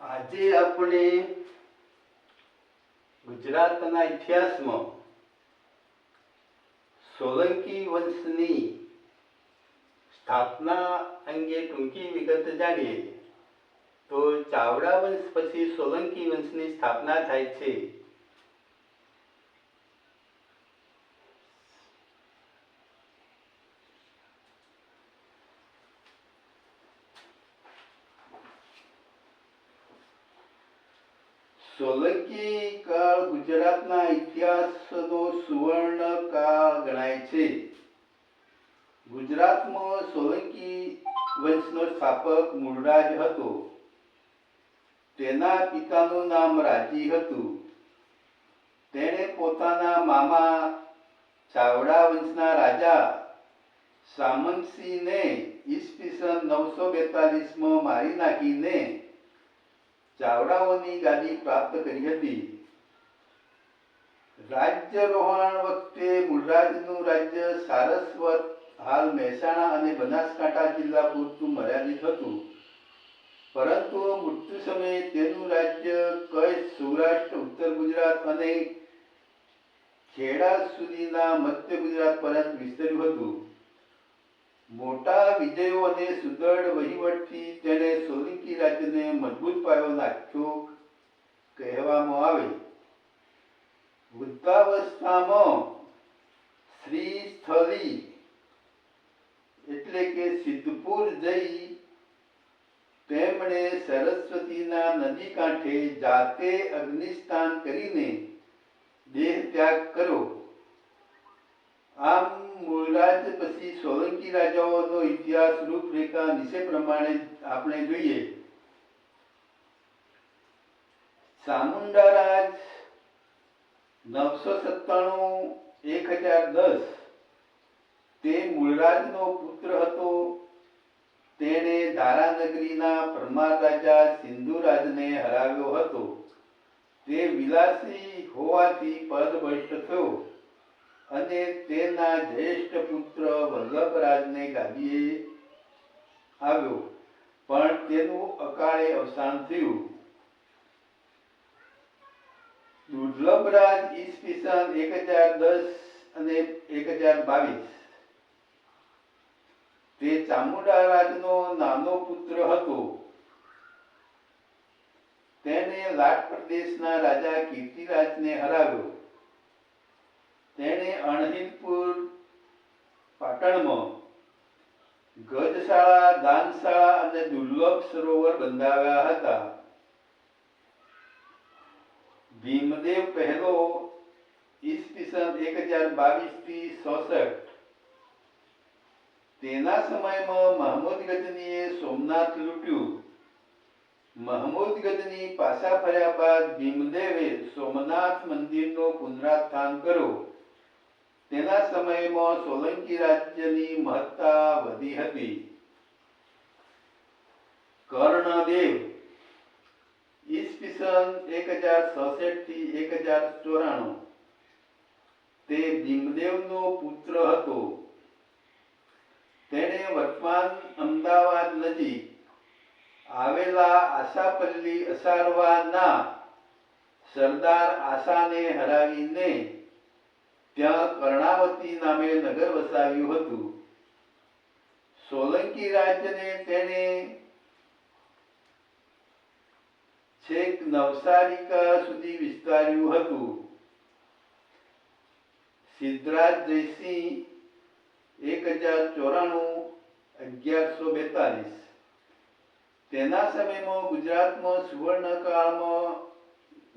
આજે આપણે ગુજરાતના ઇતિહાસમાં સોલંકી વંશની સ્થાપના અંગે ટૂંકી વિગત જાણીએ તો ચાવડા વંશ પછી સોલંકી વંશની સ્થાપના થાય છે સોલંકી કાળ ગુજરાતના ઇતિહાસનો સુવર્ણ કાળ ગણાય છે. ગુજરાતમાં સોલંકી વંશનો સ્થાપક મૂળરાજ હતો. તેના પિતાનું નામ રાજી હતું. તેણે પોતાના મામા ચાવડા વંશના રાજા સામંતસિંહને ઈસવીસન નવસો બેતાલીસમાં મારી નાખીને ચાવડાઓની ગાદી પ્રાપ્ત કરી હતી. રાજ્યરોહણ વખતે મૂળરાજનું રાજ્ય સારસ્વત હાલ મહેસાણા અને બનાસકાંઠા જિલ્લા પૂરતું મર્યાદિત હતું. પરંતુ મૃત્યુ સમયે તેનું રાજ્ય કચ્છ, સૌરાષ્ટ્ર, ઉત્તર ગુજરાત અને ખેડા સુધીના મધ્ય ગુજરાત પર્યંત વિસ્તર્યું હતું. મોટા વિજયો અને સુદૃઢ વહીવટથી તેણે સોલંકી રાજ્યને મજબૂત પાયો નાખ્યો કહેવામાં આવે. વૃદ્ધાવસ્થામાં શ્રી એટલે કે સિદ્ધપુર જઈ તેમણે સરસ્વતીના નદી કાંઠે જાતે અગ્નિસ્થાન કરીને દેહ ત્યાગ કર્યો. આમ મૂળરાજ પછી સોલંકી રાજાઓનો ઇતિહાસ રૂપરેખા નીચે પ્રમાણે આપણે જોઈએ. ચામુંડા રાજ નવસો સત્તાણું એક હજાર દસ તે મૂળરાજનો પુત્ર હતો. તેણે ધારાનગરીના પરમાર રાજા સિંધુરાજને હરાવ્યો હતો. તે વિલાસી હોવાથી પદભ્રષ્ટ થયો અને તેના જ્યેષ્ઠ પુત્ર વલ્લભરાજને ગાદીએ આવ્યો. પણ તેનું અકાળે અવસાન થયું. દુર્લભરાજ ઈસવીસન એક હજાર દસ અને એક હજાર બાવીસ. તે ચામુંડા રાજનો નાનો પુત્ર હતો. તેણે લાટ પ્રદેશના રાજા કીર્તિરાજને હરાવ્યો. તેણે અણહિલપુર પાટણમાં ગજશાળા, દાનશાળા અને દુર્લભ સરોવર બંધાવ્યા હતા. ભીમદેવ પહેલો ઈસવીસન એક હજાર બાવીસથી ચોસઠ તેના સમયમાં મહમૂદ ગજનીએ સોમનાથ લૂંટ્યું. મહમૂદ ગજની પાછા ફર્યા બાદ ભીમદેવે સોમનાથ મંદિરનો પુનરુત્થાન કર્યો. તેના સમયમાં સોલંકી રાજ્યની મહત્તા વધી હતી. કર્ણદેવ ઈસવીસન એક હજાર છસઠથી એક હજાર ચોરાણું. તે ભીમદેવનો પુત્ર હતો. તેણે વર્તમાન અમદાવાદ નજીક આવેલા આશાપલ્લી અસારવાના સરદાર આશાને હરાવીને ત્યાં કર્ણાવતી નામે નગર વસાવ્યું હતું. સોલંકી રાજ્યને તેણે છેક નવસારિકા સુધી વિસ્તાર્યું હતું. સિદ્ધરાજ જયસિંહ એક હજાર ચોરાણું અગિયારસો બેતાલીસ. તેના સમયમાં ગુજરાતમાં સુવર્ણકાળમાં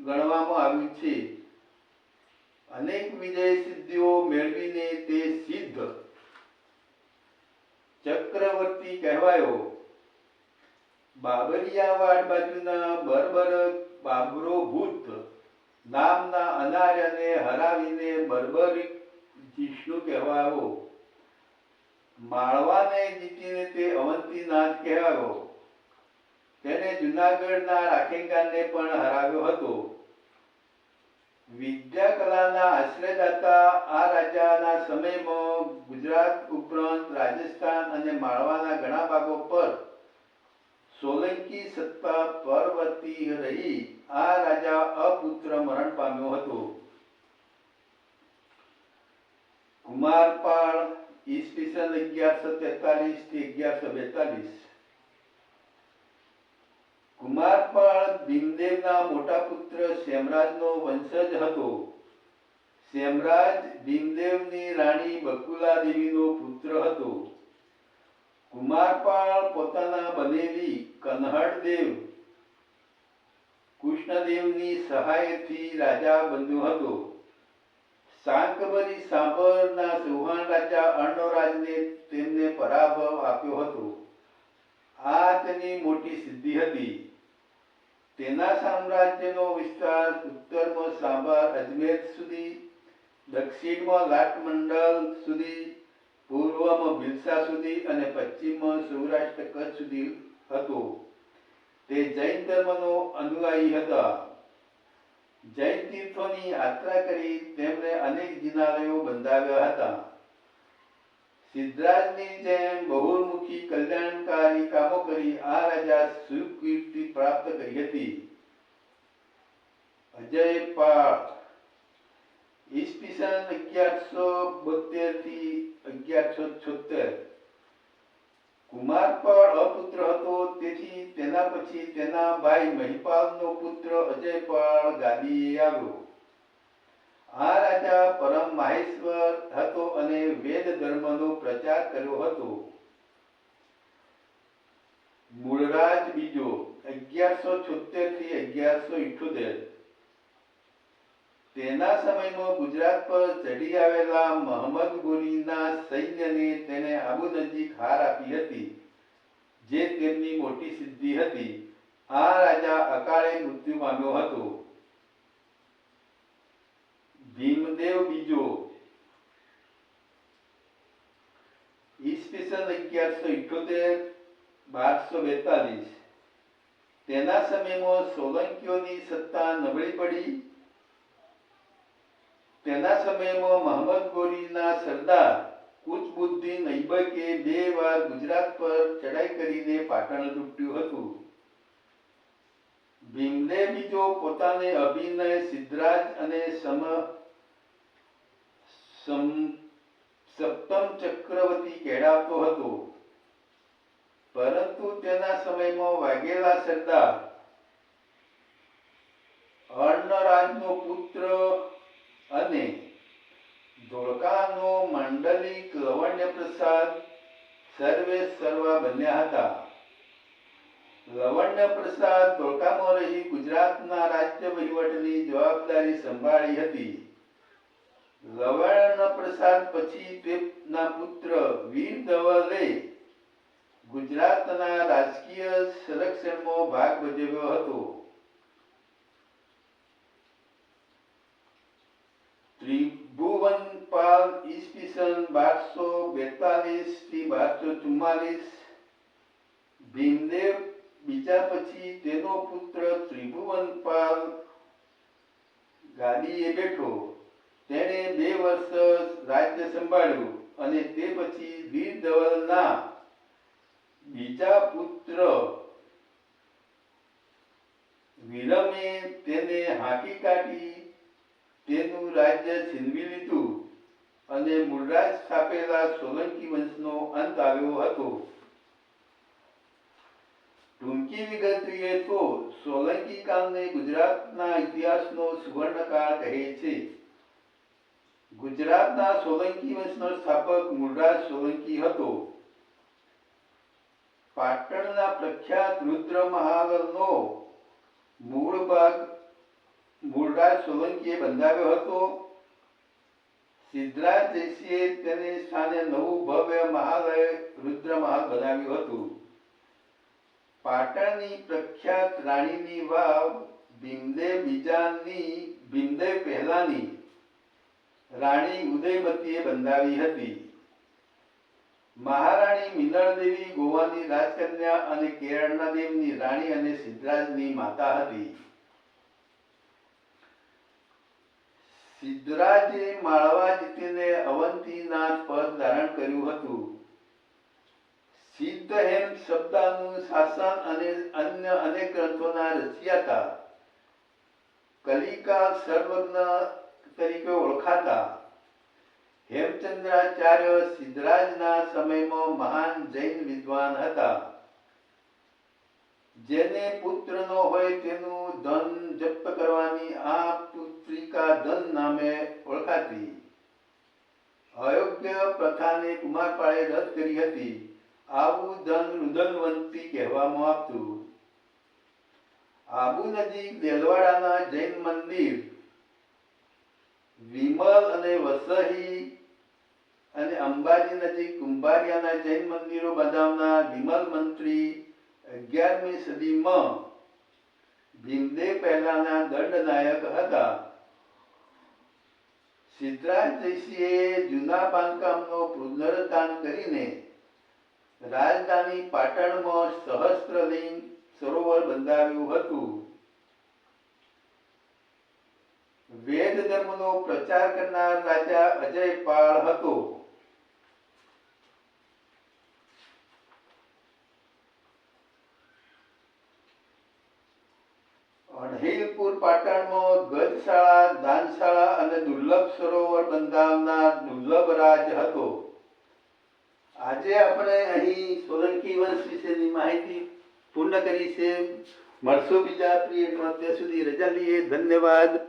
ગણવામાં આવ્યું છે. અનેક વિજય સિદ્ધિઓ મેળવીને તે સિદ્ધ ચક્રવર્તી કહેવાયો. બાબરિયાવાડ બાજુના બર્બર બાબરો ભૂત નામના અનાર્યને હરાવીને બર્બરિક જિષ્ણુ કહેવાયો. માળવાને જીતીને તે અવંતીનાથ કહેવાયો. તેને જુનાગઢના રાખેંગાને પણ હરાવ્યો હતો. વિદ્યા કલાના આશ્રયદાતા આ રાજાના સમયમાં ગુજરાત ઉપરાંત રાજસ્થાન અને માળવાના ઘણા ભાગો પર સોલંકી સત્તા પરવર્તી રહી. આ રાજા અપુત્ર મરણ પામ્યો હતો. કુમારપાળ ઈસવીસન અગિયારસો તેતાલીસથી અગિયારસો બેતાલીસ. કુમારપાળ ભીમદેવના મોટા પુત્ર શેમરાજનો વંશજ હતો. શેમરાજ ભીમદેવની રાણી બકુલા દેવીનો પુત્ર હતો. કુમારપાળ પોતાના બનેલી કન્હડદેવ કૃષ્ણદેવની સહાયથી રાજા બન્યો હતો. સાંકબરી સાંભળના ચૌહાણ રાજા અર્ણોરાજને તેમને પરાભવ આપ્યો હતો. આ તેની મોટી સિદ્ધિ હતી. તેના સામ્રાજ્યનો વિસ્તાર ઉત્તરમાં સાંભર અજમેર સુધી, દક્ષિણમાં લાટમંડલ સુધી પૂર્વમાં ભિલસા સુધી અને પશ્ચિમમાં સૌરાષ્ટ્ર કચ્છ સુધી હતું. તે જૈન ધર્મનો અનુયાયી હતા. જૈન તીર્થોની યાત્રા કરી તેમણે અનેક જિનાલયો બંધાવ્યા હતા. સિદ્ધરાજની જેમ બહુમુખી કલ્યાણકારી કામો કરી આ રાજા સુકીર્તિ પ્રાપ્ત કરી હતી. અજય પાળ ઈસવીસન અગિયારસો બોતેરથી અગિયારસો છોતેર કુમારપાળ અપુત્ર હતો, તેથી તેના પછી તેના ભાઈ મહિપાલનો પુત્ર અજયપાળ ગાદીએ આવ્યો. આ રાજા પરમ માહેશ્વર હતો અને વેદ ધર્મનો પ્રચાર કર્યો હતો. મૂળરાજ બીજો, અગિયારસો છોતેરથી અગિયારસો ઇઠોતેર. તેના સમયમાં ગુજરાત પર ચડી આવેલા મહમદ ગોરીના સૈન્યને તેને આબુ નજીક હાર આપી હતી, જે તેમની મોટી સિદ્ધિ હતી. આ રાજા અકાળે મૃત્યુ પામ્યો હતો. ભીમદેવ બીજો. ઈસવીસન અગિયારસો ઇઠોતેર, બારસો બેતાલીસ. તેના સમયમાં સોલંકીઓની સત્તા નબળી પડી. તેના સમયમાં મહમદ ગોરીના સરદાર કુચબુદ્દીન ઐબકે બે વાર ગુજરાત પર ચડાઈ કરીને પાટણ લૂંટ્યું હતું. ભીમને બીજો પોતાને અભિનય, સિદ્ધરાજ અને સમ સપ્તમ ચક્રવર્તી કહેવાતો હતો. પરંતુ તેના સમયમાં વાઘેલા સરદાર અર્ણરાજનો પુત્ર અને ધોળકાનો માંડલિક લવણ્ય પ્રસાદ સર્વે સર્વા બન્યા હતા. લવણ્ય પ્રસાદ ધોળકામાં રહી ગુજરાતના રાજ્ય વહીવટની જવાબદારી સંભાળી હતી. લવણ પ્રસાદ પછી તેમના પુત્ર વીર ધવલે ગુજરાતના રાજકીય સંરક્ષણમાં ભાગ ભજવ્યો હતો. ત્રિભુવનપાલ ઈસવીસન બારસો બેતાલીસથી બારસો ચુમ્માલીસ. ભીમદેવ બીજા પછી તેનો પુત્ર ત્રિભુવનપાલ ગાદીએ બેઠો. તેણે બે વર્ષ રાજ્ય સંભાળ્યું અને તે પછી વીર ધવલના બીજા પુત્ર વિરમે તેને હાંકી કાઢી તેનું રાજ્ય છીનવી લીધું અને મૂળરાજ સ્થાપેલા સોલંકી વંશનો અંત આવ્યો હતો. ટૂંકી વિગત જોઈએ તો સોલંકી કાળને ગુજરાતના ઇતિહાસનો સુવર્ણકાળ કહે છે. ગુજરાતના સોલંકી વંશનો સ્થાપક મૂળરાજ સોલંકી હતો. પાટણના પ્રખ્યાત રુદ્ર મહાલનો મૂળ ભાગ મૂળરાજ સોલંકીએ બંધાવ્યો હતો. સિદ્ધરાજ જયસિંહે તેને સ્થાને નવું ભવ્ય મહાલય રુદ્ર મહાલ બનાવ્યું હતું. પાટણની પ્રખ્યાત રાણીની વાવ ભીમદેવ બીજાની ભીમદેવ પહેલાની. રાણી ઉદયમતીએ બંધાવી હતી. મહારાણી મિનળદેવી ગોવાની રાજકન્યા અને કેરળના દેવની રાણી અને સિદ્ધરાજની માતા હતી. સિદ્ધરાજે માળવા જીતીને અવંતીનાથ પદ ધારણ કર્યું હતું. સિદ્ધ હેમ શબ્દાનું શાસન અને અન્ય અનેક ગ્રંથોના રચિયાતા કલિકા સર્વજ્ઞ તરીકે ઓળખાતા. હેમચંદ્રાચાર્ય સિદ્ધરાજના સમયમાં મહાન જૈન વિદ્વાન હતા. જેને પુત્ર નો હોય તેનું ધન જપ્ત કરવાની આ પુત્રિકા ધન નામે ઓળખાતી. અયોગ્ય પ્રથાને કુમારપાળે રદ કરી હતી. આવું ધન રુદનવંતી કહેવામાં આવતું. આબુ નજીક દેલવાડાના જૈન મંદિર. વિમલ અને વસહી અને અંબાજી નજીક કુંભારિયાના જૈન મંદિરો બંધાવનાર વિમલ મંત્રી અગિયારમી સદીમાં ભીમદેવ પહેલાના દંડનાયક હતા. સિદ્ધરાજ જયસિંહે જૂના બાંધકામનો પુનરુદ્ધાર કરીને રાજધાની પાટણમાં સહસ્ત્રલિંગ સરોવર બંધાવ્યું હતું. વેદ ધર્મનો પ્રચાર કરનાર રાજા અજયપાળ હતો. અણહિલપુર પાટણમાં ગજશાળા, દાનશાળા અને દુર્લભ સરોવર બંધાવનાર દુર્લભ રાજ હતો. આજે આપણે અહીં સોલંકી વંશ વિશેની માહિતી પૂર્ણ કરી છે. મળશું બીજા પ્રિય ત્યાં સુધી. રજા લઈએ. ધન્યવાદ.